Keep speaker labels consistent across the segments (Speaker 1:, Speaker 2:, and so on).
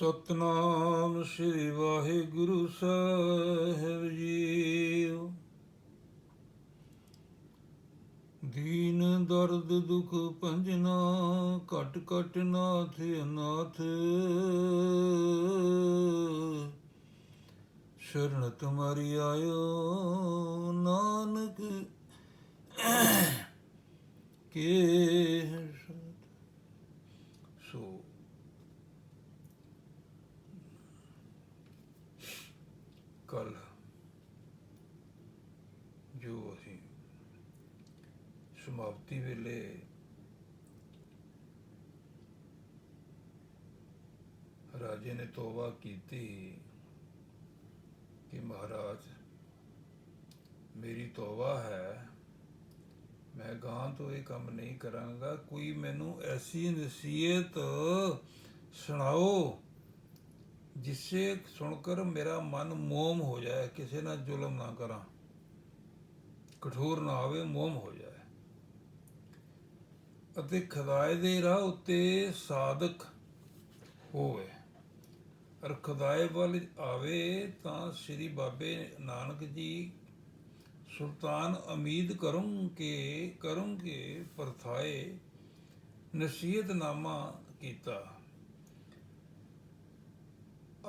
Speaker 1: ਸਤਨਾਮ ਸ੍ਰੀ ਵਾਹਿਗੁਰੂ ਸਾਹਿਬ ਜੀਓ। ਦੀਨ ਦਰਦ ਦੁਖ ਭੰਜਨਾ ਘਟ ਘਟ ਨਾਥ ਅਨਾਥ। ਸ਼ਰਨ ਤੁਮਾਰੀ ਆਇਓ, ਨਾਨਕ ਕੇ ਸਤ ਸੋ ਕੱਲ ਜੋ ਅਸੀਂ ਸਮਾਪਤੀ ਵੇਲੇ ਰਾਜੇ ਨੇ ਤੋਬਾ ਕੀਤੀ ਕਿ ਮਹਾਰਾਜ, ਮੇਰੀ ਤੋਬਾ ਹੈ, ਮੈਂ ਗਾਂ ਤੋਂ ਇਹ ਕੰਮ ਨਹੀਂ ਕਰਾਂਗਾ, ਕੋਈ ਮੈਨੂੰ ਐਸੀ ਨਸੀਹਤ ਸੁਣਾਓ ਜਿਸੇ ਸੁਣकर ਮੇਰਾ ਮਨ ਮੋਮ ਹੋ ਜਾਏ ਕਿਸੇ ਨਾਲ ਜ਼ੁਲਮ ਨਾ ਕਰਾਂ ਕਠੋਰ ਨਾ ਆਵੇ ਮੋਮ ਹੋ ਜਾਏ ਅਤੇ ਖੁਦਾਏ ਦੇ ਰਾਹ ਉੱਤੇ ਸਾਧਕ ਹੋਵੇ ਅਰ ਖੁਦਾਏ ਵੱਲ ਆਵੇ ਤਾਂ ਸ੍ਰੀ ਬਾਬੇ ਨਾਨਕ ਜੀ ਸੁਲਤਾਨ ਉਮੀਦ ਕਰੂੰ ਕਿ ਕਰੂੰ ਕਿ ਪਰਥਾਏ ਨਸੀਹਤਨਾਮਾ ਕੀਤਾ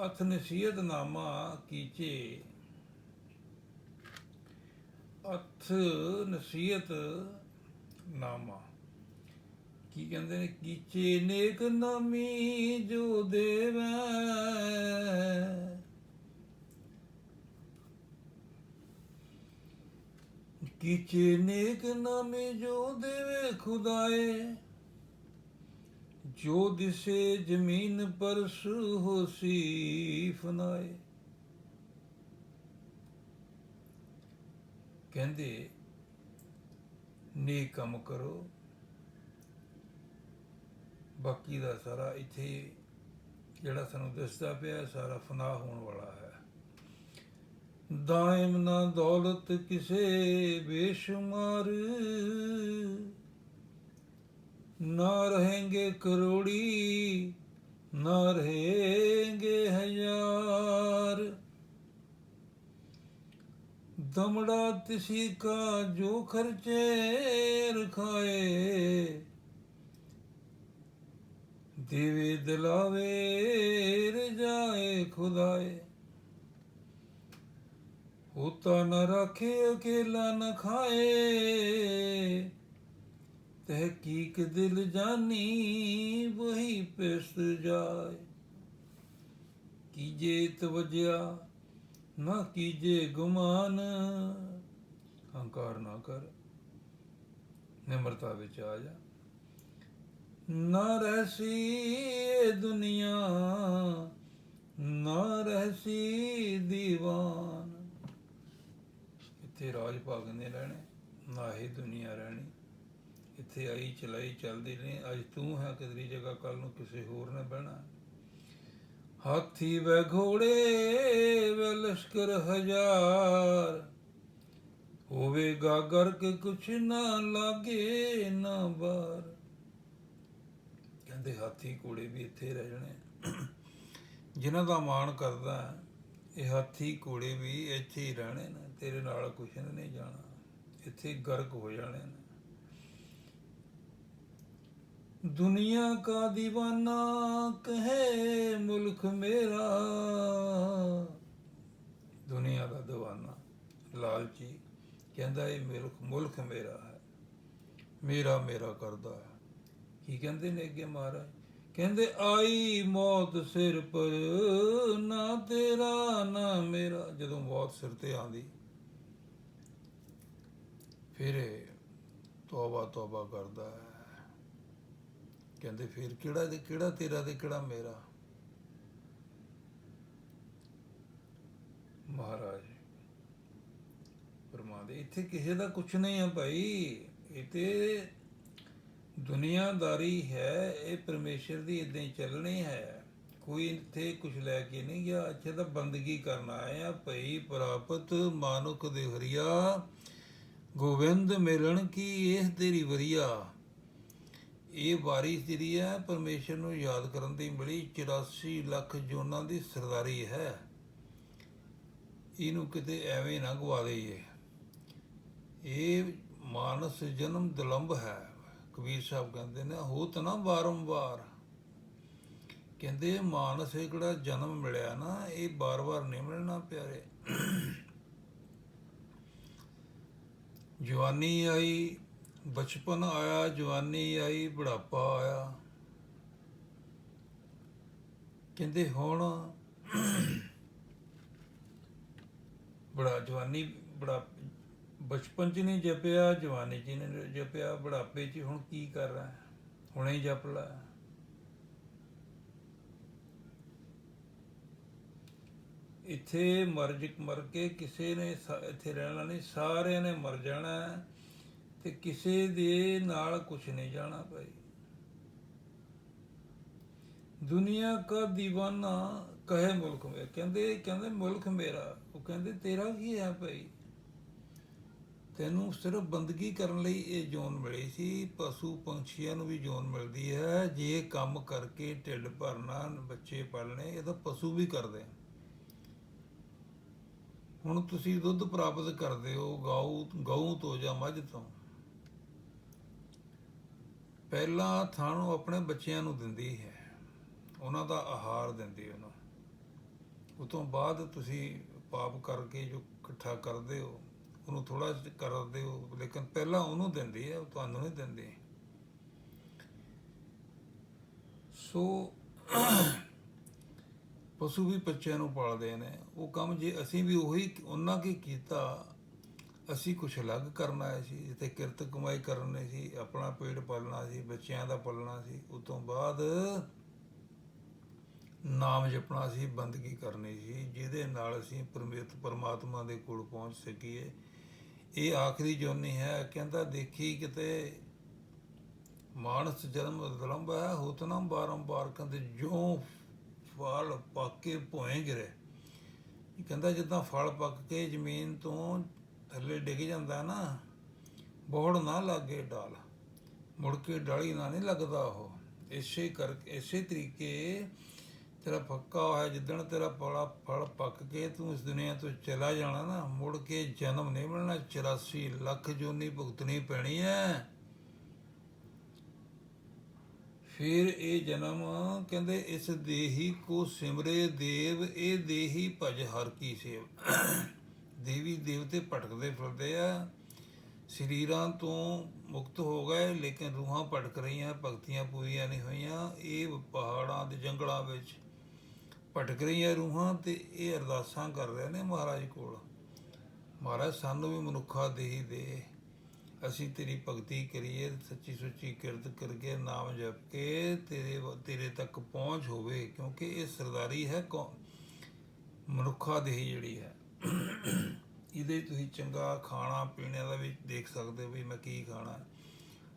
Speaker 1: ਅਥ ਨਸੀਹਤਨਾਮਾ ਕੀਚੇ। ਅਥ ਨਸੀਹਤ ਨਾਮਾ। ਕੀ ਕਹਿੰਦੇ ਨੇ? ਕੀਚੇ ਨੇਕ ਨਾਮੀ ਜੋ ਦੇਵੈ। ਕੀਚੇ ਨੇਕ ਨਾਮੀ ਜੋ ਦੇਵੇ ਖੁਦਾਏ। ਜੋ ਦਿਸੇ ਜ਼ਮੀਨ ਪਰ ਸੂ ਹੋਸੀ ਫਨਾਏ। ਕਹਿੰਦੇ, ਨੇਕ ਕੰਮ ਕਰੋ। ਬਾਕੀ ਦਾ ਸਾਰਾ ਇੱਥੇ ਜਿਹੜਾ ਸਾਨੂੰ ਦਿਸਦਾ ਪਿਆ, ਸਾਰਾ ਫਨਾ ਹੋਣ ਵਾਲਾ ਹੈ। ਦਾਇਮ ਨਾ ਦੌਲਤ ਕਿਸੇ ਬੇਸ਼ੁਮਾਰ। ਨਾ ਰਹੇਂਗੇ ਕਰੋੜੀ, ਨਾ ਰਹੇਂਗੇ ਹਜ਼ਾਰ। ਦਮੜਾ ਤਿਸੀ ਕਾ ਜੋ ਖਰਚੇ ਰਖਾਏ, ਦੇਵੇ ਦਿਲਾਵੇ ਰਜਾਏ ਖੁਦਾਏ। ਹੋਤਾ ਨ ਰੱਖੇ ਅਕੇਲਾ ਨ ਖਾਏ ਤਹਿਕੀਕ ਦਿਲ ਜਾਨੀ, ਵਹੀ ਪਿਸ ਜਾਏ। ਕੀਜੇ ਤਵਜਿਆ, ਨਾ ਕੀਜੇ ਗੁਮਾਨ। ਹੰਕਾਰ ਨਾ ਕਰ, ਨਿਮਰਤਾ ਵਿੱਚ ਆ ਜਾ। ਨਾ ਰਹਿਸੀ ਇਹ ਦੁਨੀਆ, ਨਾ ਰਹਿਸੀ ਦੀਵਾਨ। ਇੱਥੇ ਰਾਜ ਭਾਗ ਨੇ ਰਹਿਣੇ, ਨਾ ਹੀ ਦੁਨੀਆ ਰਹਿਣੀ। ਇੱਥੇ ਆਈ, ਚਲਾਈ, ਚੱਲਦੀ ਨਹੀਂ ਅੱਜ ਤੂੰ ਹੈ ਕਿਦਰੀ ਜਗ੍ਹਾ ਕੱਲ ਨੂੰ ਕਿਸੇ ਹੋਰ ਨੇ ਬਹਿਣਾ। ਹਾਥੀ ਵੈ ਘੋੜੇ ਵੈ ਲਸ਼ਕਰ ਹਜ਼ਾਰ। ਹੋਵੇਗਾ ਗਰਕ ਕੁਛ ਨਾ ਲਾਗੇ, ਨਾ ਬਾਰ। ਕਹਿੰਦੇ ਹਾਥੀ ਘੋੜੇ ਵੀ ਇੱਥੇ ਰਹਿ ਜਾਣੇ। ਜਿਨ੍ਹਾਂ ਦਾ ਮਾਣ ਕਰਦਾ ਇਹ ਹਾਥੀ ਘੋੜੇ ਵੀ ਇੱਥੇ ਹੀ ਰਹਿਣੇ ਨੇ। ਤੇਰੇ ਨਾਲ ਕੁਛ ਨੇ ਨਹੀਂ ਜਾਣਾ। ਇੱਥੇ ਗਰਕ ਹੋ ਜਾਣੇ ਨੇ। दुनिया ਕਾ दीवाना ਕਹੇ ਮੁਲਖ ਮੇਰਾ। ਦੁਨੀਆ ਦਾ دیਵਾਨਾ ਲਾਲਚੀ, ਕਹਿੰਦਾ ਇਹ ਮੁਲਕ ਮੁਲਖ ਮੇਰਾ ਹੈ। ਮੇਰਾ ਮੇਰਾ ਕਰਦਾ ਹੈ। ਕੀ ਕਹਿੰਦੇ ਨੇ ਅੱਗੇ ਮਹਾਰਾਜ? ਕਹਿੰਦੇ, ਆਈ ਮੌਤ ਸਿਰ ਪਰ, ਨਾ ਤੇਰਾ, ਨਾ ਮੇਰਾ। ਜਦੋਂ ਮੌਤ ਸਿਰ ਤੇ ਆਂਦੀ ਫਿਰ ਤੋਬਾ ਤੋਬਾ ਕਰਦਾ ਹੈ। ਕਹਿੰਦੇ ਫਿਰ ਕਿਹੜਾ ਤੇ ਕਿਹੜਾ ਤੇਰਾ ਤੇ ਕਿਹੜਾ ਮੇਰਾ? ਮਹਾਰਾਜ ਪਰਮਾਦੇ ਇੱਥੇ ਕਿਸੇ ਦਾ ਕੁਝ ਨਹੀਂ ਹੈ ਭਾਈ। ਇਹ ਤੇ ਦੁਨੀਆਦਾਰੀ ਹੈ, ਇਹ ਪਰਮੇਸ਼ਰ ਦੀ ਇਦਾਂ ਹੀ ਚੱਲਣੀ ਹੈ। ਕੋਈ ਇੱਥੇ ਕੁਝ ਲੈ ਕੇ ਨਹੀਂ ਗਿਆ। ਅੱਛਾ ਤਾਂ ਬੰਦਗੀ ਕਰਨ ਆਇਆ ਭਈ। ਪ੍ਰਾਪਤ ਮਾਨੁਖ ਦੇ ਹਰੀਆ ਗੋਵਿੰਦ ਮਿਲਣ ਕੀ ਇਹ ਤੇਰੀ ਵਰੀਆ? ਇਹ ਵਾਰੀ ਜਿਹੜੀ ਹੈ, ਪਰਮੇਸ਼ਰ ਨੂੰ ਯਾਦ ਕਰਨ ਦੀ ਮਿਲੀ 84 ਲੱਖ ਜੋਨਾਂ ਦੀ ਸਰਦਾਰੀ ਹੈ। ਇਹਨੂੰ ਕਿਤੇ ਐਵੇਂ ਨਾ ਗਵਾ ਦੇਈਏ। ਇਹ ਮਾਨਸ ਜਨਮ ਦਲੰਭ ਹੈ। ਕਬੀਰ ਸਾਹਿਬ ਕਹਿੰਦੇ ਨੇ ਹੋਤ ਨਾ ਬਾਰੰਬਾਰ ਕਹਿੰਦੇ, ਮਾਨਸ ਇਹ ਜਿਹੜਾ ਜਨਮ ਮਿਲਿਆ ਨਾ, ਇਹ ਬਾਰ-ਬਾਰ ਨਹੀਂ ਮਿਲਣਾ ਪਿਆਰੇ। ਜਵਾਨੀ ਆਈ ਬਚਪਨ ਆਇਆ, ਜਵਾਨੀ ਆਈ, ਬੁਢਾਪਾ ਆਇਆ। ਕਹਿੰਦੇ ਹੁਣ ਬੜਾ ਜਵਾਨੀ, ਬੜਾ ਬਚਪਨ ਚ ਨਹੀਂ ਜਪਿਆ, ਜਵਾਨੀ ਚ ਨਹੀਂ ਜਪਿਆ, ਬੁਢਾਪੇ ਚ ਹੁਣ ਕੀ ਕਰ ਰਹਾ ਹੈ? ਹੁਣੇ ਹੀ ਜਪ ਲੈ ਇੱਥੇ ਮਰ ਜ, ਮਰ ਕੇ ਕਿਸੇ ਨੇ ਸਾ- ਇੱਥੇ ਰਹਿਣਾ ਨਹੀਂ, ਸਾਰਿਆਂ ਨੇ ਮਰ ਜਾਣਾ ਤੇ ਕਿਸੇ ਦੇ ਨਾਲ ਕੁਝ ਨਹੀਂ ਜਾਣਾ ਭਾਈ। ਦੁਨੀਆ ਕਾ دیਵਾਨਾ ਕਹੇ ਮੁਲਕ ਮੇ ਕਹਿੰਦੇ ਕਹਿੰਦੇ ਮੁਲਕ ਮੇਰਾ। ਉਹ ਕਹਿੰਦੇ ਤੇਰਾ ਕੀ ਹੈ ਭਾਈ? ਤੈਨੂੰ ਸਿਰਫ ਬੰਦਗੀ ਕਰਨ ਲਈ ਇਹ ਜੋਨ ਮਿਲੀ ਸੀ। ਪਸ਼ੂ ਪੰਛੀਆਂ ਨੂੰ ਵੀ ਜੋਨ ਮਿਲਦੀ ਹੈ। ਜੇ ਕੰਮ ਕਰਕੇ ਢਿੱਡ ਭਰਨਾ, ਬੱਚੇ ਪਾਲਣੇ, ਇਹ ਤਾਂ ਪਸ਼ੂ ਵੀ ਕਰਦੇ ਹੁਣ ਤੁਸੀਂ ਦੁੱਧ ਪ੍ਰਾਪਤ ਕਰਦੇ ਹੋ ਗਾਉ ਗਊ ਤੋਂ ਜਾਂ ਮੱਝ ਤੋਂ। ਪਹਿਲਾਂ ਥਾਂ ਉਹ ਆਪਣੇ ਬੱਚਿਆਂ ਨੂੰ ਦਿੰਦੀ ਹੈ। ਉਹਨਾਂ ਦਾ ਆਹਾਰ ਦਿੰਦੀ ਹੈ ਉਹਨੂੰ। ਉਹ ਤੋਂ ਬਾਅਦ ਤੁਸੀਂ ਪਾਪ ਕਰਕੇ ਜੋ ਇਕੱਠਾ ਕਰਦੇ ਹੋ, ਉਹਨੂੰ ਥੋੜਾ ਕਰਦੇ ਹੋ, ਲੇਕਿਨ ਪਹਿਲਾਂ ਉਹਨੂੰ ਦਿੰਦੀ ਹੈ, ਉਹ ਤੁਹਾਨੂੰ ਨਹੀਂ ਦਿੰਦੀ। ਸੋ ਪਸ਼ੂ ਵੀ ਬੱਚਿਆਂ ਨੂੰ ਪਾਲਦੇ ਨੇ। ਉਹ ਕੰਮ ਜੇ ਅਸੀਂ ਵੀ ਉਹੀ ਉਹਨਾਂ ਕੀ ਕੀਤਾ ਅਸੀਂ ਕੁਝ ਅਲੱਗ ਕਰਨਾ ਸੀ, ਜਿੱਥੇ ਕਿਰਤ ਕਮਾਈ ਕਰਨੀ ਸੀ, ਆਪਣਾ ਪੇਟ ਪਾਲਣਾ ਸੀ, ਬੱਚਿਆਂ ਦਾ ਪਾਲਣਾ ਸੀ, ਉਸ ਤੋਂ ਬਾਅਦ ਨਾਮ ਜਪਣਾ ਸੀ, ਬੰਦਗੀ ਕਰਨੀ ਸੀ, ਜਿਹਦੇ ਨਾਲ ਅਸੀਂ ਪਰਮੇਤ ਪਰਮਾਤਮਾ ਦੇ ਕੋਲ ਪਹੁੰਚ ਸਕੀਏ। ਇਹ ਆਖਰੀ ਜੋਨੀ ਹੈ, ਕਹਿੰਦਾ ਦੇਖੀ ਕਿਤੇ ਮਾਨਸ ਜਨਮ ਵਿਲੰਬ ਹੈ ਹੁਤਨਮ ਬਾਰੰਬਾਰ ਕਹਿੰਦੇ ਜੋ ਫਲ ਪੱਕ ਕੇ ਭੋਏ ਗਿਰੇ। ਕਹਿੰਦਾ ਜਿੱਦਾਂ ਫਲ ਪੱਕ ਕੇ ਜ਼ਮੀਨ ਤੋਂ ਥੱਲੇ ਡਿੱਗ ਜਾਂਦਾ ਨਾ ਬੋੜ ਨਾ ਲੱਗੇ ਡਾਲ। ਮੁੜ ਕੇ ਡਾਲੀ ਨਾ ਨਹੀਂ ਲੱਗਦਾ ਉਹ। ਇਸੇ ਕਰ, ਇਸੇ ਤਰੀਕੇ ਤੇਰਾ ਪੱਕਾ ਹੋਇਆ, ਜਿੱਦਣ ਤੇਰਾ ਪੜਾ ਫਲ ਪੱਕ ਕੇ ਤੂੰ ਇਸ ਦੁਨੀਆ ਤੋਂ ਚਲਾ ਜਾਣਾ ਨਾ, ਮੁੜ ਕੇ ਜਨਮ ਨਹੀਂ ਮਿਲਣਾ। 84 ਲੱਖ ਜੋਨੀ ਭੁਗਤਣੀ ਪੈਣੀ ਹੈ ਫਿਰ ਇਹ ਜਨਮ ਕਹਿੰਦੇ, ਇਸ ਦੇਹੀ ਕੋ ਸਿਮਰੇ ਦੇਵ, ਇਹ ਦੇਹੀ ਭਜ ਹਰ ਕੀ ਸੇਵ। ਦੇਵੀ ਦੇਵਤੇ ਭਟਕਦੇ ਫਿਰਦੇ ਆ। ਸਰੀਰਾਂ ਤੋਂ ਮੁਕਤ ਹੋ ਗਏ, ਲੇਕਿਨ ਰੂਹਾਂ ਭਟਕ ਰਹੀਆਂ, ਭਗਤੀਆਂ ਪੂਰੀਆਂ ਨਹੀਂ ਹੋਈਆਂ। ਇਹ ਪਹਾੜਾਂ ਦੇ ਜੰਗਲਾਂ ਵਿੱਚ ਭਟਕ ਰਹੀਆਂ ਰੂਹਾਂ ਤੇ ਇਹ ਅਰਦਾਸਾਂ ਕਰ ਰਹੇ ਨੇ ਮਹਾਰਾਜ ਕੋਲ। ਮਹਾਰਾਜ, ਸਾਨੂੰ ਵੀ ਮਨੁੱਖਾ ਦੇਹੀ ਦੇ ਅਸੀਂ ਤੇਰੀ ਭਗਤੀ ਕਰੀਏ, ਸੱਚੀ ਸੁੱਚੀ ਕਿਰਤ ਕਰਕੇ ਨਾਮ ਜਪ ਕੇ ਤੇਰੇ ਵ- ਤੇਰੇ ਤੱਕ ਪਹੁੰਚ ਹੋਵੇ, ਕਿਉਂਕਿ ਇਹ ਸਰਦਾਰੀ ਹੈ, ਕੌ, ਮਨੁੱਖਾ ਦੇਹੀ ਜਿਹੜੀ ਹੈ। ਇਹਦੇ ਤੁਸੀਂ ਚੰਗਾ ਖਾਣਾ ਪੀਣੇ ਦਾ ਵੀ ਦੇਖ ਸਕਦੇ ਹੋ ਵੀ ਮੈਂ ਕੀ ਖਾਣਾ।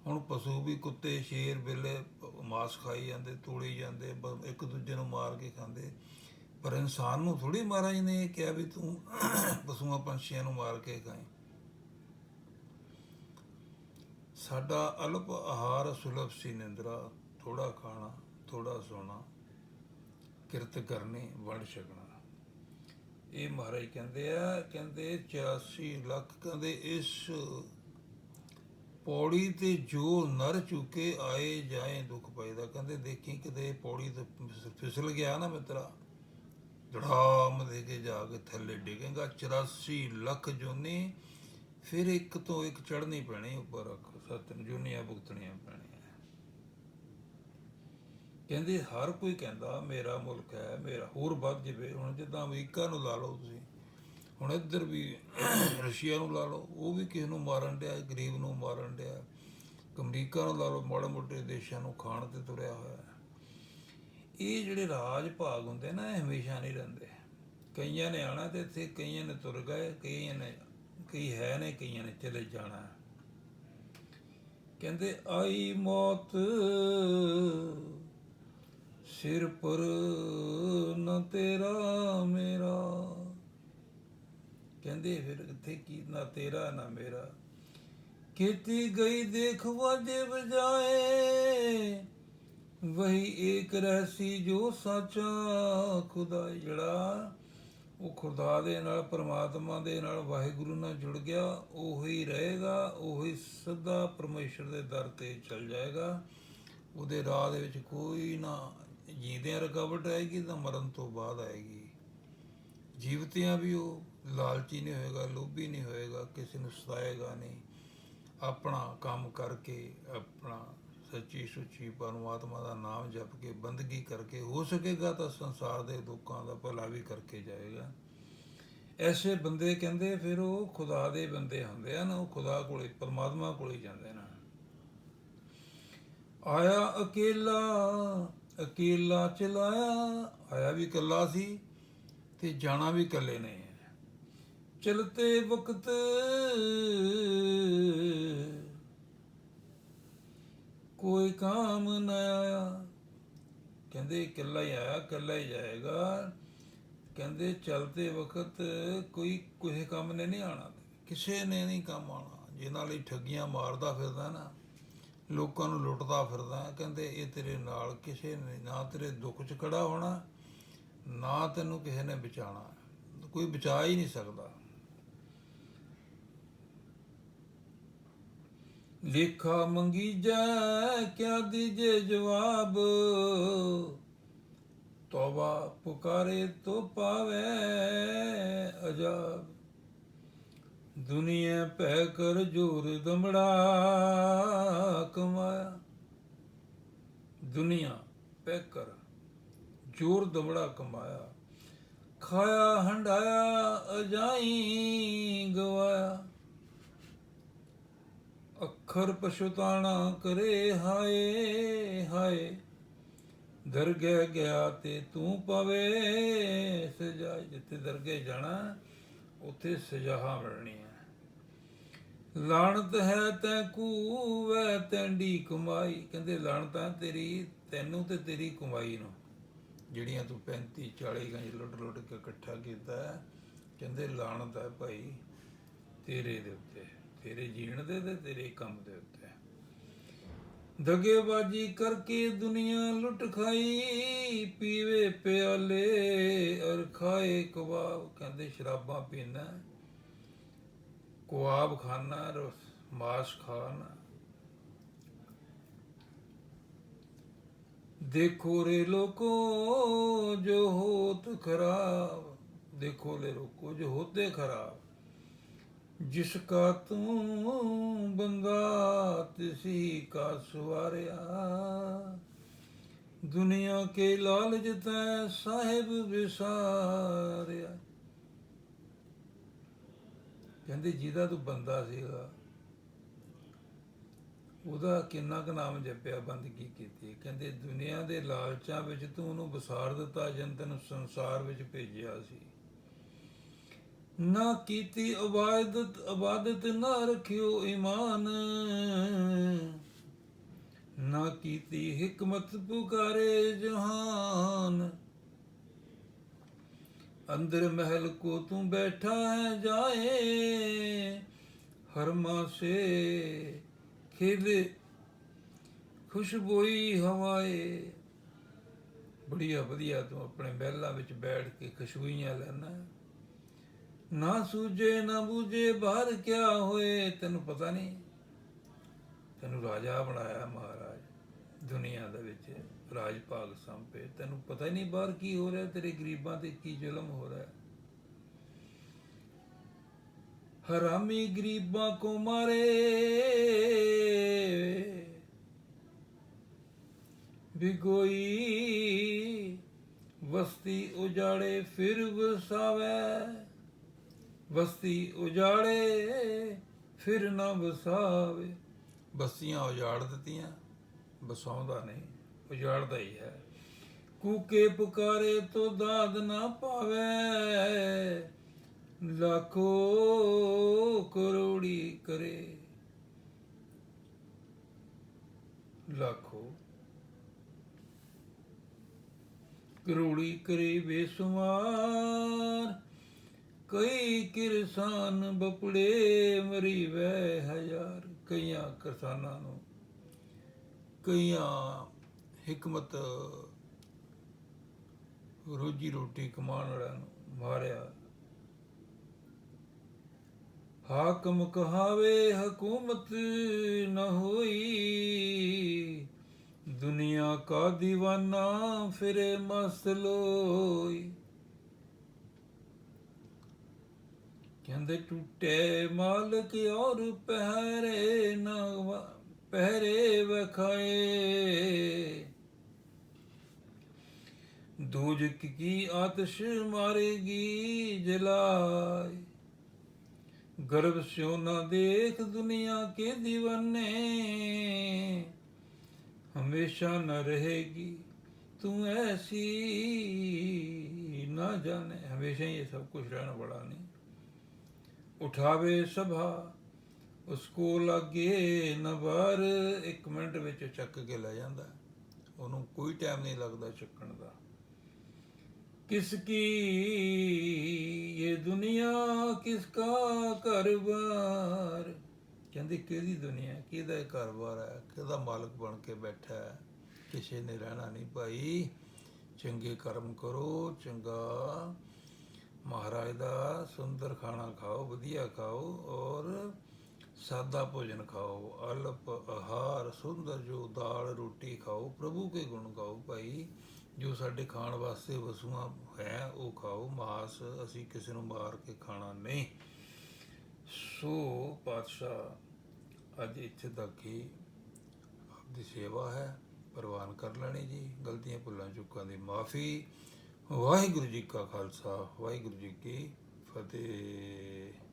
Speaker 1: ਹੁਣ ਪਸ਼ੂ ਵੀ ਕੁੱਤੇ, ਸ਼ੇਰ, ਬਿੱਲੇ, ਮਾਸ ਖਾਈ ਜਾਂਦੇ ਤੋੜੀ ਜਾਂਦੇ ਇੱਕ ਦੂਜੇ ਨੂੰ ਮਾਰ ਕੇ ਖਾਂਦੇ। ਪਰ ਇਨਸਾਨ ਨੂੰ ਥੋੜੀ ਮਹਾਰਾਜ ਨੇ ਇਹ ਕਿਹਾ ਵੀ ਤੂੰ ਪਸ਼ੂਆਂ, ਪੰਛੀਆਂ ਨੂੰ ਮਾਰ ਕੇ ਖਾਏ। ਸਾਡਾ ਅਲਪ ਆਹਾਰ ਸੁਲਭ ਸੀ ਨਿੰਦਰਾ ਥੋੜਾ ਖਾਣਾ ਥੋੜਾ ਸੋਣਾ। ਕਿਰਤ ਕਰਨੀ, ਵੰਡ ਛਕਣਾ। ਇਹ ਮਹਾਰਾਜ ਕਹਿੰਦੇ ਆ, ਕਹਿੰਦੇ 84 ਲੱਖ, ਕਹਿੰਦੇ ਇਸ ਪੌੜੀ ਤੇ ਜੋ ਨਰ ਚੁਕੇ ਆਏ ਜਾਏ, ਦੁੱਖ ਪੈਦਾ ਕਹਿੰਦੇ ਦੇਖੀ ਕਿਤੇ ਪੌੜੀ ਤੇ ਫਿਸ- ਫਿਸਲ ਗਿਆ ਨਾ ਮਿੱਤਰਾ। ਧੜਾਮ ਦੇ ਕੇ ਜਾ ਕੇ ਥੱਲੇ ਡਿੱਗੇਗਾ। 84 ਲੱਖ ਜੋਨੀ, ਫਿਰ ਇੱਕ ਤੋਂ ਇੱਕ ਚੜ੍ਹਨੀ ਪੈਣੀ, ਉੱਪਰ ਸੱਤ ਜੁਨੀਆਂ ਭੁਗਤਣੀਆਂ ਪੈਣੀਆਂ। ਕਹਿੰਦੇ ਹਰ ਕੋਈ ਕਹਿੰਦਾ ਮੇਰਾ ਮੁਲਕ ਹੈ, ਮੇਰਾ ਹੋਰ ਵੱਧ ਜਵੇ। ਹੁਣ ਜਿੱਦਾਂ ਅਮਰੀਕਾ ਨੂੰ ਲਾ ਲਓ ਤੁਸੀਂ, ਹੁਣ ਇੱਧਰ ਵੀ ਰਸ਼ੀਆ ਨੂੰ ਲਾ ਲਓ, ਉਹ ਵੀ ਕਿਸੇ ਨੂੰ ਮਾਰਨ ਡਿਆ, ਗਰੀਬ ਨੂੰ ਮਾਰਨ ਡਿਆ। ਅਮਰੀਕਾ ਨੂੰ ਲਾ ਲਓ, ਮਾੜੇ ਮੋਟੇ ਦੇਸ਼ਾਂ ਨੂੰ ਖਾਣ ਤੇ ਤੁਰਿਆ ਹੋਇਆ। ਇਹ ਜਿਹੜੇ ਰਾਜ ਭਾਗ ਹੁੰਦੇ ਨਾ, ਇਹ ਹਮੇਸ਼ਾ ਨਹੀਂ ਰਹਿੰਦੇ। ਕਈਆਂ ਨੇ ਆਣਾ ਤੇ ਇੱਥੇ, ਕਈਆਂ ਨੇ ਤੁਰ ਗਏ, ਕਈਆਂ ਨੇ, ਕਈ ਹੈ ਨੇ, ਕਈਆਂ ਨੇ ਚਲੇ ਜਾਣਾ। ਕਹਿੰਦੇ, ਆਈ ਮੌਤ ਸਿਰ ਪਰ ਨਾ ਤੇਰਾ ਮੇਰਾ। ਕਹਿੰਦੇ ਫਿਰ ਇੱਥੇ ਕੀ ਨਾ ਤੇਰਾ, ਨਾ ਮੇਰਾ। ਕੀਤੀ ਗਈ ਦੇਖਵਾ ਦੇ ਬਜਾਏ ਵਹੀ ਏਕ ਰਹਸੀ ਜੋ ਸੱਚਾ ਖੁਦਾ ਜਿਹੜਾ ਉਹ ਖੁਦਾ ਦੇ ਨਾਲ, ਪਰਮਾਤਮਾ ਦੇ ਨਾਲ ਵਾਹਿਗੁਰੂ ਨਾਲ ਜੁੜ ਗਿਆ, ਉਹ ਹੀ ਰਹੇਗਾ, ਉਹ ਹੀ ਸਦਾ ਪਰਮੇਸ਼ਰ ਦੇ ਦਰ ਤੇ ਚੱਲ ਜਾਏਗਾ। ਉਹਦੇ ਰਾਹ ਦੇ ਵਿੱਚ ਕੋਈ ਨਾ ਜੀਂਦਿਆਂ ਰੁਕਾਵਟ ਆਏਗੀ ਤਾਂ ਮਰਨ ਤੋਂ ਬਾਅਦ ਆਏਗੀ। ਜੀਵਤਿਆਂ ਵੀ ਉਹ ਲਾਲਚੀ ਨਹੀਂ ਹੋਏਗਾ, ਲੋਭੀ ਨਹੀਂ ਹੋਏਗਾ, ਕਿਸੇ ਨੂੰ ਸਤਾਏਗਾ ਨਹੀਂ। ਆਪਣਾ ਕੰਮ ਕਰਕੇ, ਆਪਣਾ ਸੱਚੀ ਸੁੱਚੀ ਪਰਮਾਤਮਾ ਦਾ ਨਾਮ ਜਪ ਕੇ, ਬੰਦਗੀ ਕਰਕੇ, ਹੋ ਸਕੇਗਾ ਤਾਂ ਸੰਸਾਰ ਦੇ ਦੁੱਖਾਂ ਦਾ ਭਲਾ ਵੀ ਕਰਕੇ ਜਾਏਗਾ। ਐਸੇ ਬੰਦੇ ਕਹਿੰਦੇ ਫਿਰ ਉਹ ਖੁਦਾ ਦੇ ਬੰਦੇ ਹੁੰਦੇ ਆ ਨਾ ਉਹ ਖੁਦਾ ਕੋਲੇ, ਪਰਮਾਤਮਾ ਕੋਲੇ ਜਾਂਦੇ ਨੇ ਆਇਆ ਅਕੇਲਾ ਅਕੇਲਾ ਚਲਾਇਆ, ਆਇਆ ਵੀ ਇਕੱਲਾ ਸੀ ਤੇ ਜਾਣਾ ਵੀ ਇਕੱਲੇ ਨੇ। ਚਲਤੇ ਵਕਤ ਕੋਈ ਕਾਮ ਨਾ ਆਇਆ। ਕਹਿੰਦੇ ਇਕੱਲਾ ਹੀ ਆਇਆ, ਇਕੱਲਾ ਹੀ ਜਾਏਗਾ। ਕਹਿੰਦੇ ਚਲਤੇ ਵਕਤ ਕੋਈ ਕਿਸੇ ਕੰਮ ਨੇ ਨਹੀਂ ਆਣਾ ਕਿਸੇ ਨੇ ਨਹੀਂ ਕੰਮ ਆਣਾ ਜਿਨ੍ਹਾਂ ਲਈ ਠੱਗੀਆਂ ਮਾਰਦਾ ਫਿਰਦਾ ਨਾ। ਲੋਕਾਂ ਨੂੰ ਲੁੱਟਦਾ ਫਿਰਦਾ ਕਹਿੰਦੇ ਇਹ ਤੇਰੇ ਨਾਲ ਕਿਸੇ ਨੇ, ਨਾ ਤੇਰੇ ਦੁੱਖ 'ਚ ਖੜਾ ਹੋਣਾ, ਨਾ ਤੈਨੂੰ ਕਿਸੇ ਨੇ ਬਚਾਣਾ ਕੋਈ ਬਚਾ ਹੀ ਨਹੀਂ ਸਕਦਾ। ਲੇਖਾ ਮੰਗੀ ਜਾ ਕਿਆ ਦੀਜੇ ਜਵਾਬ? ਤੋਬਾ ਪੁਕਾਰੇ ਤੋ ਪਾਵੇ ਅਜਾਬ। ਦੁਨੀਆ ਪੈ ਕਰ ਜੋਰ ਦਮੜਾ ਕਮਾਇਆ। ਦੁਨੀਆ ਪੈ ਕਰ ਜੋਰ ਦਮੜਾ ਕਮਾਇਆ। ਖਾਇਆ, ਹੰਡਾਇਆ, ਅਜਾਈ, ਗਵਾਇਆ। ਅੱਖਰ ਪਛਤਾਣਾ ਕਰੇ, ਹਾਏ ਹਾਏ। ਦਰਗਹਿ ਗਿਆ ਤੇ ਤੂੰ ਪਵੇ ਸਜਾ ਜਿੱਥੇ ਦਰਗਹਿ ਜਾਣਾ, ਉੱਥੇ ਸਜ਼ਾਹ ਮਿਲਣੀ ਲਾਣਤ ਹੈ ਤੈ ਕੂਵੈ, ਤੈਂਡੀ ਕਮਾਈ। ਕਹਿੰਦੇ, ਲਾਣਤ ਤੇਰੀ, ਤੈਨੂੰ ਤੇ ਤੇਰੀ ਕਮਾਈ ਨੂੰ। ਜਿਹੜੀਆਂ ਤੂੰ 35 40 ਗੰਜ ਲੁੱਟ ਲੁੱਟ ਕੇ ਇਕੱਠਾ ਕੀਤਾ, ਕਹਿੰਦੇ, ਲਾਣਤ ਹੈ ਭਾਈ, ਤੇਰੇ ਦੇ ਉੱਤੇ। ਤੇਰੇ ਜੀਣ ਦੇ ਤੇ ਤੇਰੇ ਕੰਮ ਦੇ ਉੱਤੇ। ਦਗੇਬਾਜੀ ਕਰਕੇ ਦੁਨੀਆ ਲੁੱਟ ਖਾਈ, ਪੀਵੇ ਪਿਆਲੇ, ਅਰ ਖਾਏ ਕਬਾਬ। ਕਹਿੰਦੇ, ਸ਼ਰਾਬਾਂ ਪੀਣਾ ਕੁਆਬ ਖਾਨਾ, ਰਸ ਮਾਸ ਖਾਨਾ। ਦੇਖੋ ਰੇ ਲੋਕੋ, ਜੋ ਹੋਤ ਖਰਾਬ। ਦੇਖੋ ਰੇ ਲੋਕੋ, ਜੋ ਹੋਤੇ ਖਰਾਬ। ਜਿਸ ਕਾ ਤੂੰ ਬੰਦਾ ਤਸੀ ਕਾ ਸਵਾਰਿਆ। ਦੁਨੀਆ ਕੇ ਲਾਲਚ ਤੈ ਸਾਹਿਬ ਵਿਸਾਰਿਆ। ਕਹਿੰਦੇ ਜਿਹਦਾ ਤੂੰ ਬੰਦਾ ਸੀਗਾ, ਉਹਦਾ ਕਿੰਨਾ ਕੁ ਨਾਮ ਜਪਿਆ ਬੰਦਗੀ ਕੀਤੀ? ਕਹਿੰਦੇ ਦੁਨੀਆ ਦੇ ਲਾਲਚਾਂ ਵਿੱਚ ਤੂੰ ਉਹਨੂੰ ਵਿਸਾਰ ਦਿੱਤਾ ਜਨ ਤੈਨੂੰ ਸੰਸਾਰ ਵਿੱਚ ਭੇਜਿਆ ਸੀ। ਨਾ ਕੀਤੀ ਇਬਾਦਤ ਇਬਾਦਤ ਨਾ ਰੱਖਿਓ ਈਮਾਨ। ਨਾ ਕੀਤੀ ਹਕਮਤ ਪੁਕਾਰੇ ਜਹਾਨ। ਅੰਦਰ ਮਹਿਲ ਕੋ ਤੂੰ ਬੈਠਾ ਹੈ ਜਾਏ ਹਰਮਾ ਸੇ ਖਿਲੇ ਖੁਸ਼ਬੋਈ ਹਵਾਏ। ਬੜੀਆ ਵਧੀਆ ਤੂੰ ਆਪਣੇ ਮਹਿਲਾਂ ਵਿੱਚ ਬੈਠ ਕੇ ਖੁਸ਼ਬੂਈਆਂ ਲੈਣਾ ਨਾ ਸੂਝੇ, ਨਾ ਬੂਝੇ, ਬਾਹਰ ਕਿਆ ਹੋਏ, ਤੈਨੂੰ ਪਤਾ ਨਹੀਂ। ਤੈਨੂੰ ਰਾਜਾ ਬਣਾਇਆ ਮਹਾਰਾਜ ਦੁਨੀਆ ਦੇ ਵਿੱਚ। ਰਾਜ ਭਾਗ ਸੰਪੇ ਤੈਨੂੰ ਪਤਾ ਹੀ ਨਹੀਂ ਬਾਹਰ ਕੀ ਹੋ ਰਿਹਾ, ਤੇਰੇ ਗਰੀਬਾਂ ਤੇ ਕੀ ਜ਼ੁਲਮ ਹੋ ਰਿਹਾ। ਹਰਾਮੀ ਗਰੀਬਾਂ ਕੋ ਮਾਰੇ। ਬਿਗੋਈ ਵਸਤੀ ਉਜਾੜੇ, ਫਿਰ ਵਸਾਵੇ। ਵਸਤੀ ਉਜਾੜੇ, ਫਿਰ ਨਾ ਵਸਾਵੇ। ਬਸਤੀਆਂ ਉਜਾੜ ਦਿੱਤੀਆਂ, ਵਸਾਉਂਦਾ ਨਹੀਂ। ਉਜਾੜਦਾ ਹੀ ਹੈ। ਕੂਕੇ ਪੁਕਾਰੇ ਤੋ ਦਾਦ ਨਾ ਪਾਵੇ। ਲੱਖੋ ਕਰੋੜੀ ਕਰੇ। ਲੱਖੋ ਕਰੋੜੀ ਕਰੇ ਬੇਸੁਮਾਰ। ਕਈ ਕਿਰਸਾਨ ਬਪੜੇ ਮਰੀ ਵੈ ਹਜ਼ਾਰ। ਕਈਆਂ ਕਿਸਾਨਾਂ ਨੂੰ ਕਈਆਂ ਹਕਮਤ, ਰੋਜੀ ਰੋਟੀ ਕਮਾਉਣ ਵਾਲਿਆਂ ਨੂੰ ਮਾਰਿਆ। ਹਾਕਮ ਕਹਾਵੇ, ਹਕੂਮਤ ਨ ਹੋਈ। ਦੁਨੀਆ ਕਾ دیਵਾਨਾ ਫਿਰੇ ਮਸਤ ਲੋਈ। ਕਹਿੰਦੇ, ਟੁੱਟੇ ਮਾਲਕ ਔਰ ਪਹਿਰੇ ਨਾ ਪਹਿਰੇ ਵਖਾਏ। ਦੂਜਕ ਕੀ ਆਤਸ਼ ਮਾਰੇਗੀ ਜਲਾਏ गर्भ स्यो न देख दुनिया के दीवाने हमेशा न रहेगी तू ऐसी न जाने हमेशा ये सब कुछ रहना बड़ा नहीं उठावे सभा ਉਸਕੋ ਲਾਗੇ ਨਵਾਰ ਇੱਕ ਮਿੰਟ ਵਿੱਚ ਚੱਕ ਕੇ ਲੈ ਜਾਂਦਾ ਉਹਨੂੰ ਕੋਈ ਟਾਈਮ ਨਹੀਂ ਲੱਗਦਾ ਚੱਕਣ ਦਾ किसकी ये दुनिया किसका ਘਰ-ਬਾਰ ਕਹਿੰਦੇ ਕਿਹਦੀ ਦੁਨੀਆ ਕਿਹਦਾ ਇਹ ਘਰ-ਬਾਰ ਹੈ ਕਿਹਦਾ ਮਾਲਕ ਬਣ ਕੇ ਬੈਠਾ ਹੈ ਕਿਸੇ ਨੇ ਰਹਿਣਾ ਨਹੀਂ ਭਾਈ ਚੰਗੇ ਕਰਮ ਕਰੋ ਚੰਗਾ ਮਹਾਰਾਜ ਦਾ ਸੁੰਦਰ ਖਾਣਾ ਖਾਓ ਵਧੀਆ ਖਾਓ ਔਰ ਸਾਦਾ ਭੋਜਨ ਖਾਓ ਅਲਪ ਆਹਾਰ ਸੁੰਦਰ ਜੋ ਦਾਲ ਰੋਟੀ ਖਾਓ ਪ੍ਰਭੂ ਕੇ ਗੁਣ ਗਾਓ ਭਾਈ ਜੋ ਸਾਡੇ ਖਾਣ ਵਾਸਤੇ ਵਸੂਆਂ ਹੈ, ਉਹ ਖਾਓ, ਮਾਸ ਅਸੀਂ ਕਿਸੇ ਨੂੰ ਮਾਰ ਕੇ ਖਾਣਾ ਨਹੀਂ। ਸੋ ਪਾਤਸ਼ਾਹ, ਅੱਜ ਇੱਥੇ ਤੱਕ ਹੀ ਆਪਦੀ ਸੇਵਾ ਹੈ, ਪ੍ਰਵਾਨ ਕਰ ਲੈਣੀ ਜੀ। ਗਲਤੀਆਂ ਭੁੱਲਾਂ ਚੁੱਕਾਂ ਦੀ ਮਾਫੀ। ਵਾਹਿਗੁਰੂ ਜੀ ਕਾ ਖਾਲਸਾ, ਵਾਹਿਗੁਰੂ ਜੀ ਕੀ ਫਤਿਹ।